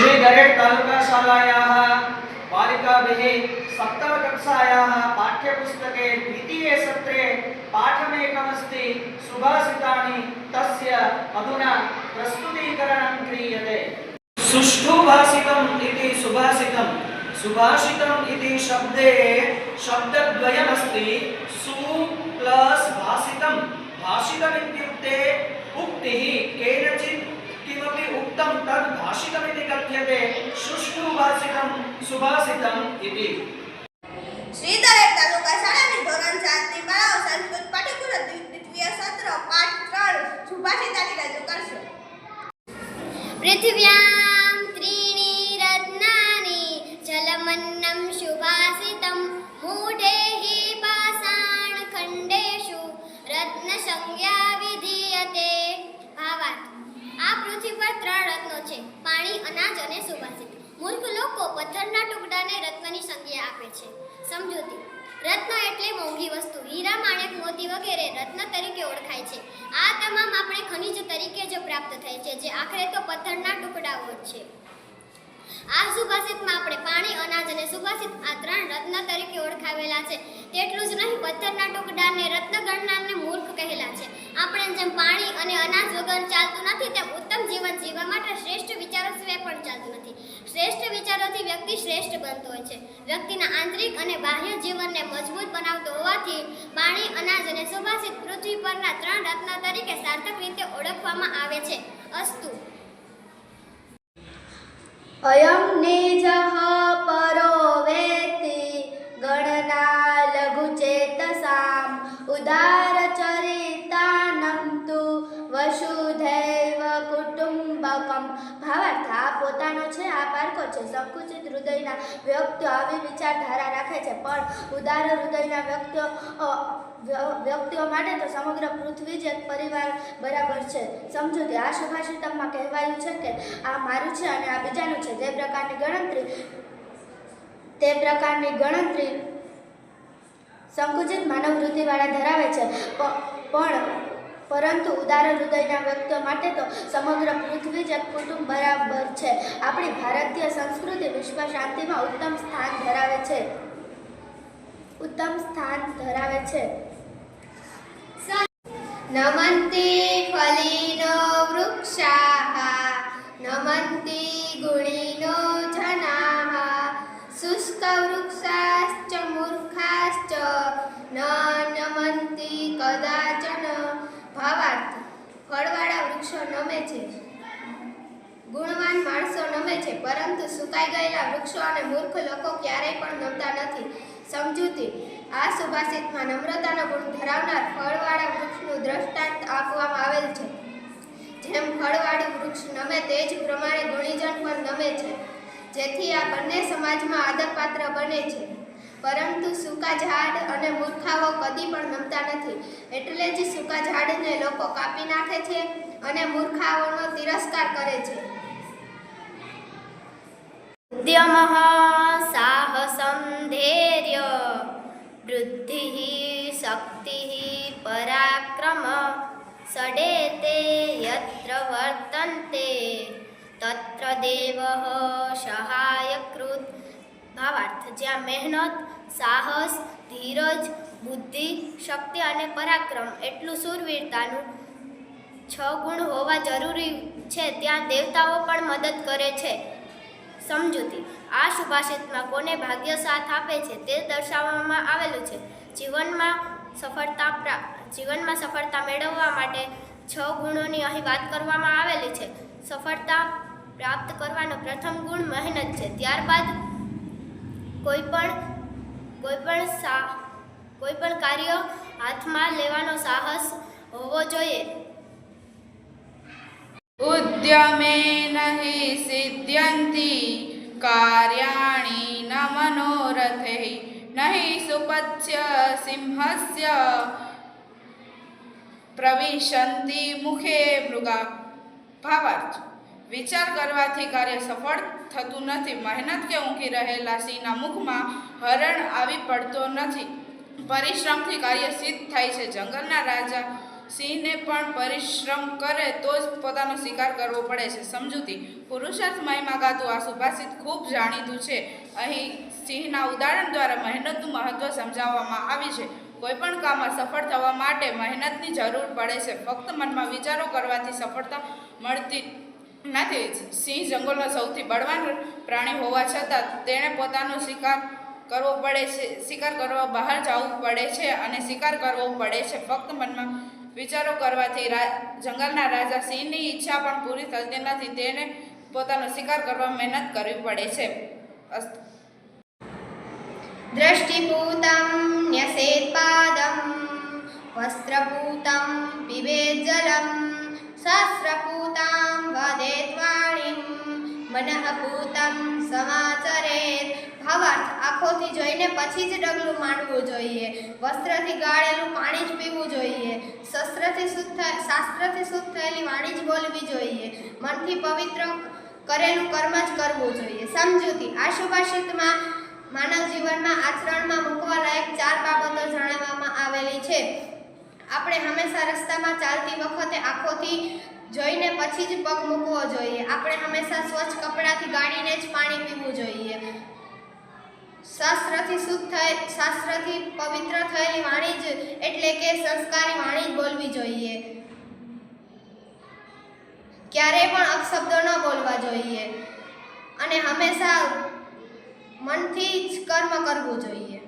श्रीगरेट् तालुकाशालायाः बालिकाभिः सप्तमकक्षायाः पाठ्यपुस्तके द्वितीये सत्रे पाठमेकमस्ति सुभाषितानि तस्य अधुना प्रस्तुतीकरणं क्रियते सुष्ठु भाषितम् इति सुभाषितं सुभाषितम् इति शब्दे शब्दद्वयमस्ति सु प्लस् भाषितं भाषितम् इत्युक्ते उक्तिः केनचित् ઉત્તમ તદ ભાષિતમિતિ કથ્યતે શુષ્કુ ભાષિતમ સુભાષિતમ ઇતિ શ્રીધરે તાલુકા શાળાની ધોરણ 4 ની બાળાઓ સંસ્કૃત પાઠ્યપુસ્તક દ્વિતીય સત્ર પાઠ 3 સુભાષિતાની રજૂ કરશે પૃથ્વ્યા છે. પાણી, અનાજ અને સુભાષિત મૂર્ખ લોકો પથ્થરના ટુકડાને રત્નની સંજ્ઞા આપે છે. સમજૂતી. રત્ન એટલે મોંઘી વસ્તુ. હીરા માણેક મોતી વગેરે રત્ન તરીકે ઓળખાય છે. આ તમામ આપણે ખનિજ તરીકે જ પ્રાપ્ત થાય છે, જે આખરે તો પથ્થરના ટુકડાઓ જ છે. આ સુભાષિતમાં આપણે પાણી, અનાજ અને સુભાષિત આ ત્રણ રત્ન તરીકે ઓળખાવેલા છે. તેટલું જ નહીં, પથ્થરના ટુકડાને રત્ન ગણનારને મૂર્ખ કહેલા છે. આપણે જેમ પાણી અને અનાજ વગર ચાલતું નથી, તેમ ઉત્તમ જીવન જીવવા માટે શ્રેષ્ઠ વિચારો સિવાય પણ ચાલતું નથી. શ્રેષ્ઠ વિચારોથી વ્યક્તિ શ્રેષ્ઠ બનતો હોય છે. વ્યક્તિના આંતરિક અને બાહ્ય જીવનને મજબૂત બનાવતો હોવાથી પાણી અનાજ અને સુભાષિત પૃથ્વી પરના ત્રણ રત્ન તરીકે સાર્થક રીતે ઓળખવામાં આવે છે. અસ્તુ. અયં નિજઃ પરો ભાવાર્થ આ પોતાનો છે, આ પારકો છે. સંકુચિત હૃદયના વ્યક્તિઓ આવી વિચારધારા રાખે છે. પણ ઉદાર હૃદયના વ્યક્તિઓ વ્યક્તિઓ માટે તો સમગ્ર પૃથ્વી જ એક પરિવાર બરાબર છે. સમજૂતી આ સુભાષિતમમાં કહેવાયું છે કે આ મારું છે અને આ બીજાનું છે. તે પ્રકારની ગણતરી, તે પ્રકારની ગણતરી સંકુચિત માનવ વૃત્તિવાળા ધરાવે છે. પણ પરંતુ ઉદાર હૃદયના વ્યક્તિઓ માટે તો સમગ્ર પૃથ્વી જ એક કુટુંબ બરાબર છે. આપણી ભારતીય સંસ્કૃતિ વિશ્વ શાંતિમાં ઉત્તમ સ્થાન ધરાવે છે. ઉત્તમ સ્થાન ધરાવે છે. નમંતિ ફલિનો વૃક્ષાઃ નમન્તિ ગુણીનો શુષ્ક વૃક્ષાશ્ચ મૂર્ખાશ્ચ, ન નમંતિ કદાચન ભાવાર્થ ફળવાળા વૃક્ષો છે. ગુણવાન માણસો નમે છે, પરંતુ સુકાઈ ગયેલા વૃક્ષો અને મૂર્ખ લોકો ક્યારેય પણ નમતા નથી. સમજૂતી, આ સુભાષિતમાં નમ્રતાનો ગુણ ધરાવનાર ફળવાળા વૃક્ષનું દ્રષ્ટાંત આપવામાં આવેલ છે. જેમ ફળવાળું વૃક્ષ નમે તે જ પ્રમાણે ગુણીજન પણ નમે છે. જેથી આ બંને સમાજમાં આદરપાત્ર બને છે. પરંતુ સૂકા ઝાડ અને મૂર્ખાઓ કદી પણ નમતા નથી. એટલે જ સૂકા ઝાડને લોકો કાપી નાખે છે. અને મૂર્ખાઓનો તિરસ્કાર કરે છે. ઉદ્યમઃ સાહસમ ધૈર્ય, વૃદ્ધિ શક્તિ પરાક્રમ ષડેતે યત્ર વર્તન્તે, તત્ર દેવઃ સહાયકૃત ભાવાર્થ, જ્યાં મહેનત, સાહસ, ધીરજ, બુદ્ધિ, શક્તિ અને પરાક્રમ, એટલું શૂરવીરતાનું છ ગુણ હોવા જરૂરી છે, ત્યાં દેવતાઓ પણ મદદ કરે છે. સમજૂતી. આ સુભાષિતમાં કોને ભાગ્ય સાથ આપે છે તે દર્શાવવામાં આવેલું છે. જીવનમાં સફળતા જીવનમાં સફળતા મેળવવા માટે છ ગુણોની અહીં વાત કરવામાં આવેલી છે. સફળતા પ્રાપ્ત કરવાનો પ્રથમ ગુણ મહેનત છે. ત્યારબાદ કોઈ પણ કોઈ પણ સા, કોઈ પણ કાર્ય હાથમાં લેવાનો સાહસ હોવો જોઈએ. ઉદ્યમેન હિ સિદ્ધ્યન્તિ કાર્યાણિ ન મનોરથૈ નહિ સુપથ્ય સિંહસ્ય પ્રવિશંતિ મુખે મૃગા ભાવાર્થ વિચાર કરવાથી કાર્ય સફળ થતું નથી. મહેનત કે ઊંઘી રહેલા સિંહના મુખમાં હરણ આવી પડતો નથી. પરિશ્રમથી કાર્ય સિદ્ધ થાય છે. જંગલના રાજા સિંહને પણ પરિશ્રમ કરે તો જ પોતાનો શિકાર કરવો પડે છે. સમજૂતી, પુરુષાર્થ મહિમા ગાતું આ સુભાષિત ખૂબ જાણીતું છે. અહીં સિંહના ઉદાહરણ દ્વારા મહેનતનું મહત્વ સમજાવવામાં આવ્યું છે. કોઈપણ કામમાં સફળ થવા માટે મહેનતની જરૂર પડે છે. ફક્ત મનમાં વિચારો કરવાથી સફળતા મળતી નથી. સિંહ જંગલનો સૌથી બળવાન પ્રાણી હોવા છતાં તેણે પોતાનો શિકાર કરવો પડે છે. શિકાર કરવા બહાર જવું પડે છે અને શિકાર કરવો પડે છે. ફક્ત મનમાં વિચારો કરવાથી જંગલના રાજા સિંહની ઈચ્છા પણ પૂરી થતી નથી. તેને પોતાનો શિકાર કરવા મહેનત કરવી પડે છે. દ્રષ્ટિભૂતમ ન્યસેત વસ્ત્રભૂતમ પીબેત જલમ, શાસ્ત્રભૂતામ વદેત વાણીમ મનઃભૂતમ સમાચરેત ભાવાર્થ આંખોથી જોઈને પછી જ ડગલું માંડવું જોઈએ. વસ્ત્રથી ગાળેલું પાણી જ પીવું જોઈએ. શસ્ત્રથી શુદ્ધ શાસ્ત્રથી શુદ્ધ થયેલી વાણી જ બોલવી જોઈએ. મનથી પવિત્ર કરેલું કર્મ જ કરવું જોઈએ. સમજૂતી આ માનવ જીવનમાં આચરણમાં મૂકવા લાયક ચાર બાબતો જણાવવામાં આવેલી છે. આપણે હંમેશા રસ્તામાં ચાલતી વખતે આંખોથી જોઈને પછી જ પગ મૂકવો જોઈએ. આપણે હંમેશા સ્વચ્છ કપડાથી ગાળીને જ પાણી પીવું જોઈએ. શાસ્ત્રથી શુદ્ધ થઈ શાસ્ત્રથી પવિત્ર થયેલી વાણી જ એટલે કે સંસ્કારી વાણી બોલવી જોઈએ. ક્યારેય પણ અપશબ્દો ન બોલવા જોઈએ. અને હંમેશા મનથી જ કર્મ કરવું જોઈએ.